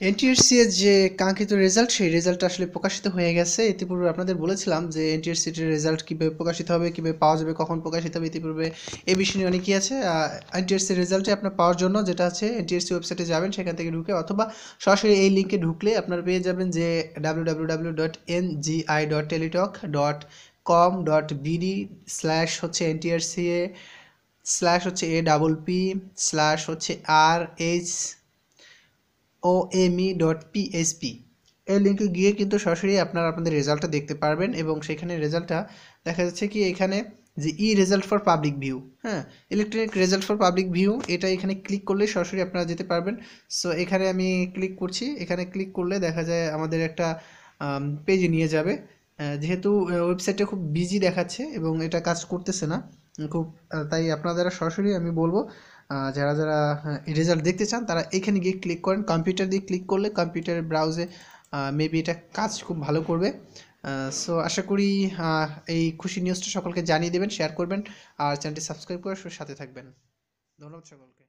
NTSC এর যে কাঙ্ক্ষিত রেজাল্ট সেই রেজাল্ট আসলে প্রকাশিত হয়ে গেছে। ইতিপূর্বে আপনাদের বলেছিলাম যে এনটিএসসি এর রেজাল্ট কীভাবে প্রকাশিত হবে, কীভাবে পাওয়া যাবে, কখন প্রকাশিত হবে, ইতিপূর্বে এই বিষয় নিয়ে অনেকই আছে। এনটিএসসি রেজাল্টে আপনার পাওয়ার জন্য যেটা আছে এনটিএসসি ওয়েবসাইটে যাবেন, সেখান থেকে ঢুকে অথবা সরাসরি এই লিঙ্কে ঢুকলে আপনারা পেয়ে যাবেন যে W W W dot N GI dot Teletalk dot com dot BD slash হচ্ছে এনটিআরসিএ স্ল্যাশ হচ্ছে এ ডাবল পি স্ল্যাশ হচ্ছে R H O ME dot PSP এই লিঙ্কে গিয়ে কিন্তু সরাসরি আপনারা আপনাদের রেজাল্টটা দেখতে পারবেন এবং সেখানে রেজাল্টটা দেখা যাচ্ছে কি এখানে যে E result for public view হ্যাঁ? Electronic result for public view এটা এখানে ক্লিক করলে সরাসরি আপনারা যেতে পারবেন। সো এখানে আমি ক্লিক করছি। এখানে ক্লিক করলে দেখা যায় আমাদের একটা পেজে নিয়ে যাবে। যেহেতু ওয়েবসাইটটা খুব বিজি দেখাচ্ছে এবং এটা কাজ করতেছে না, খুব তাই আপনারা সরাসরি আমি বলব যারা যারা রেজাল্ট দেখতে চান, তারা এখানে গিয়ে ক্লিক করেন। কম্পিউটার দিয়ে ক্লিক করলে কম্পিউটার ব্রাউজে মেবি এটা কাজ খুব ভালো করবে। সো আশা করি এই খুশি নিউজটা সকলকে জানিয়ে দেবেন শেয়ার করবেন, আর চ্যানেলটি সাবস্ক্রাইব করে সাথে থাকবেন। ধন্যবাদ সকলকে।